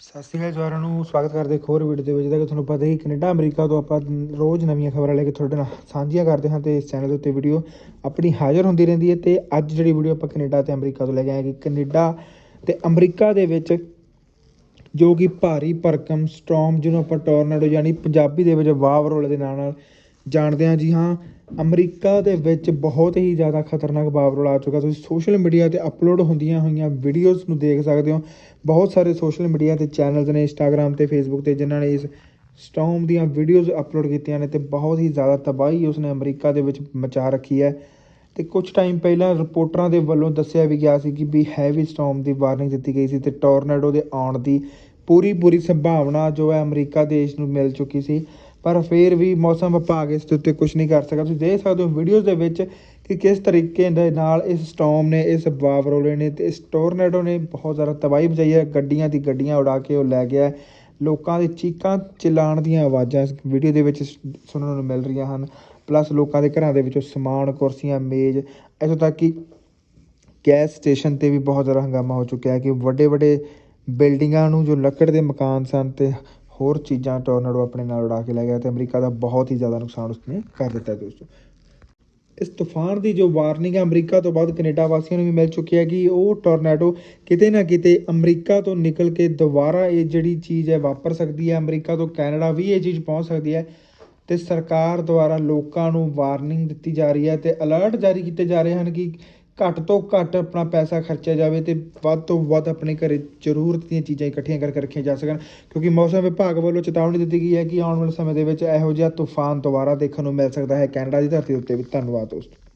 ਸਤਿ ਸ਼੍ਰੀ ਅਕਾਲ ਸਾਰਿਆਂ ਨੂੰ, ਸਵਾਗਤ ਕਰਦੇ ਇੱਕ ਹੋਰ ਵੀਡੀਓ ਦੇ ਵਿੱਚ। ਜਿੱਦਾਂ ਕਿ ਤੁਹਾਨੂੰ ਪਤਾ ਹੀ, ਕੈਨੇਡਾ, ਅਮਰੀਕਾ ਤੋਂ ਆਪਾਂ ਰੋਜ਼ ਨਵੀਆਂ ਖਬਰਾਂ ਲੈ ਕੇ ਤੁਹਾਡੇ ਨਾਲ ਸਾਂਝੀਆਂ ਕਰਦੇ ਹਾਂ ਤੇ ਇਸ ਚੈਨਲ ਦੇ ਉੱਤੇ ਵੀਡੀਓ ਆਪਣੀ ਹਾਜ਼ਰ ਹੁੰਦੀ ਰਹਿੰਦੀ ਹੈ ਤੇ ਅੱਜ ਜਿਹੜੀ ਵੀਡੀਓ ਆਪਾਂ ਕੈਨੇਡਾ ਤੇ ਅਮਰੀਕਾ ਤੋਂ ਲੈ ਕੇ ਆਏ ਕਿ ਕੈਨੇਡਾ ਤੇ ਅਮਰੀਕਾ ਦੇ ਵਿੱਚ ਜੋ ਕਿ ਭਾਰੀ ਭਰਕਮ ਸਟਾਰਮ ਜਿਹਨੂੰ ਆਪਾਂ ਟੋਰਨੇਡੋ ਯਾਨੀ ਪੰਜਾਬੀ ਦੇ ਵਿੱਚ ਵਾਵਰੋਲੇ ਦੇ ਨਾਂ ਨਾਲ ਜਾਣਦੇ ਹਾਂ ਜੀ ਹਾਂ, ਅਮਰੀਕਾ ਦੇ ਵਿੱਚ ਬਹੁਤ ਹੀ ਜ਼ਿਆਦਾ ਖਤਰਨਾਕ ਵਾਵਰੋਲਾ ਆ ਚੁੱਕਾ। ਤੁਸੀਂ ਸੋਸ਼ਲ ਮੀਡੀਆ ਤੇ ਅਪਲੋਡ ਹੁੰਦੀਆਂ ਹੋਈਆਂ ਵੀਡੀਓਜ਼ ਨੂੰ ਦੇਖ ਸਕਦੇ ਹੋ। ਬਹੁਤ ਸਾਰੇ ਸੋਸ਼ਲ ਮੀਡੀਆ ਤੇ ਚੈਨਲਸ ਨੇ ਇੰਸਟਾਗ੍ਰਾਮ ਤੇ ਫੇਸਬੁੱਕ ਤੇ, ਜਿਨ੍ਹਾਂ ਨੇ ਇਸ ਸਟਾਰਮ ਦੀਆਂ ਵੀਡੀਓਜ਼ ਅਪਲੋਡ ਕੀਤੀਆਂ ਨੇ ਅਤੇ ਬਹੁਤ ਹੀ ਜ਼ਿਆਦਾ ਤਬਾਹੀ ਉਸਨੇ ਅਮਰੀਕਾ ਦੇ ਵਿੱਚ ਮਚਾ ਰੱਖੀ ਹੈ। ਅਤੇ ਕੁਝ ਟਾਈਮ ਪਹਿਲਾਂ ਰਿਪੋਰਟਰਾਂ ਦੇ ਵੱਲੋਂ ਦੱਸਿਆ ਵੀ ਗਿਆ ਸੀ ਕਿ ਵੀ ਹੈਵੀ ਸਟਾਰਮ ਦੀ ਵਾਰਨਿੰਗ ਦਿੱਤੀ ਗਈ ਸੀ ਅਤੇ ਟੋਰਨੇਡੋ ਦੇ ਆਉਣ ਦੀ ਪੂਰੀ ਪੂਰੀ ਸੰਭਾਵਨਾ ਜੋ ਹੈ ਅਮਰੀਕਾ ਦੇਸ਼ ਨੂੰ ਮਿਲ ਚੁੱਕੀ ਸੀ। ਪਰ ਫਿਰ ਵੀ ਮੌਸਮ ਵਿਭਾਗ ਇਸ ਦੇ ਉੱਤੇ ਕੁਝ ਨਹੀਂ ਕਰ ਸਕਿਆ ਤੁਸੀਂ ਦੇਖ ਸਕਦੇ ਹੋ ਵੀਡੀਓਜ਼ ਦੇ ਵਿੱਚ ਕਿ ਕਿਸ ਤਰੀਕੇ ਦੇ ਨਾਲ ਇਸ ਸਟਾਰਮ ਨੇ, ਇਸ ਵਾਵਰੋਲੇ ਨੇ ਤੇ ਇਸ ਟੋਰਨੇਡੋ ਨੇ ਬਹੁਤ ਜ਼ਿਆਦਾ ਤਬਾਹੀ ਮਚਾਈ ਹੈ। ਗੱਡੀਆਂ ਦੀ ਗੱਡੀਆਂ ਉਡਾ ਕੇ ਉਹ ਲੈ ਗਿਆ ਲੋਕਾਂ ਦੇ ਚੀਕਾਂ ਚਿਲਾਣ ਦੀਆਂ ਆਵਾਜ਼ਾਂ ਇਸ ਵੀਡੀਓ ਦੇ ਵਿੱਚ ਸੁਣਨ ਨੂੰ ਮਿਲ ਰਹੀਆਂ ਹਨ। ਪਲੱਸ ਲੋਕਾਂ ਦੇ ਘਰਾਂ ਦੇ ਵਿੱਚੋਂ ਸਮਾਨ, ਕੁਰਸੀਆਂ, ਮੇਜ਼, ਇੱਥੋਂ ਤੱਕ ਕਿ ਗੈਸ ਸਟੇਸ਼ਨ ਤੇ ਵੀ ਬਹੁਤ ਜ਼ਿਆਦਾ ਹੰਗਾਮਾ ਹੋ ਚੁੱਕਿਆ ਹੈ ਕਿ ਵੱਡੇ ਵੱਡੇ ਬਿਲਡਿੰਗਾਂ ਨੂੰ ਜੋ ਲੱਕੜ ਦੇ ਮਕਾਨ ਸਨ ਤੇ ਹੋਰ ਚੀਜ਼ਾਂ ਟੋਰਨੇਡੋ ਆਪਣੇ ਨਾਲ ਉਡਾ ਕੇ ਲੈ ਗਿਆ ਅਤੇ ਅਮਰੀਕਾ ਦਾ ਬਹੁਤ ਹੀ ਜ਼ਿਆਦਾ ਨੁਕਸਾਨ ਉਸਨੇ ਕਰ ਦਿੱਤਾ ਦੋਸਤੋ ਇਸ ਤੂਫਾਨ ਦੀ ਜੋ ਵਾਰਨਿੰਗ ਹੈ ਅਮਰੀਕਾ ਤੋਂ ਬਾਅਦ ਕੈਨੇਡਾ ਵਾਸੀਆਂ ਨੂੰ ਵੀ ਮਿਲ ਚੁੱਕੀ ਹੈ ਕਿ ਉਹ ਟੋਰਨੇਡੋ ਕਿਤੇ ਨਾ ਕਿਤੇ ਅਮਰੀਕਾ ਤੋਂ ਨਿਕਲ ਕੇ ਦੁਬਾਰਾ ਇਹ ਜਿਹੜੀ ਚੀਜ਼ ਹੈ ਵਾਪਰ ਸਕਦੀ ਹੈ। ਅਮਰੀਕਾ ਤੋਂ ਕੈਨੇਡਾ ਵੀ ਇਹ ਚੀਜ਼ ਪਹੁੰਚ ਸਕਦੀ ਹੈ ਤੇ ਸਰਕਾਰ ਦੁਆਰਾ ਲੋਕਾਂ ਨੂੰ ਵਾਰਨਿੰਗ ਦਿੱਤੀ ਜਾ ਰਹੀ ਹੈ ਤੇ ਅਲਰਟ ਜਾਰੀ ਕੀਤੇ ਜਾ ਰਹੇ ਹਨ ਕਿ ਘੱਟ ਤੋਂ ਘੱਟ ਆਪਣਾ ਪੈਸਾ ਖਰਚਿਆ ਜਾਵੇ ਅਤੇ ਵੱਧ ਤੋਂ ਵੱਧ ਆਪਣੇ ਘਰ ਜ਼ਰੂਰਤ ਦੀਆਂ ਚੀਜ਼ਾਂ ਇਕੱਠੀਆਂ ਕਰਕੇ ਰੱਖੀਆਂ ਜਾ ਸਕਣ। ਕਿਉਂਕਿ ਮੌਸਮ ਵਿਭਾਗ ਵੱਲੋਂ ਚੇਤਾਵਨੀ ਦਿੱਤੀ ਗਈ ਹੈ ਕਿ ਆਉਣ ਵਾਲੇ ਸਮੇਂ ਦੇ ਵਿੱਚ ਇਹੋ ਜਿਹਾ ਤੂਫਾਨ ਦੁਬਾਰਾ ਦੇਖਣ ਨੂੰ ਮਿਲ ਸਕਦਾ ਹੈ। ਕੈਨੇਡਾ ਦੀ ਧਰਤੀ ਉੱਤੇ ਵੀ ਧੰਨਵਾਦ, ਦੋਸਤੋ।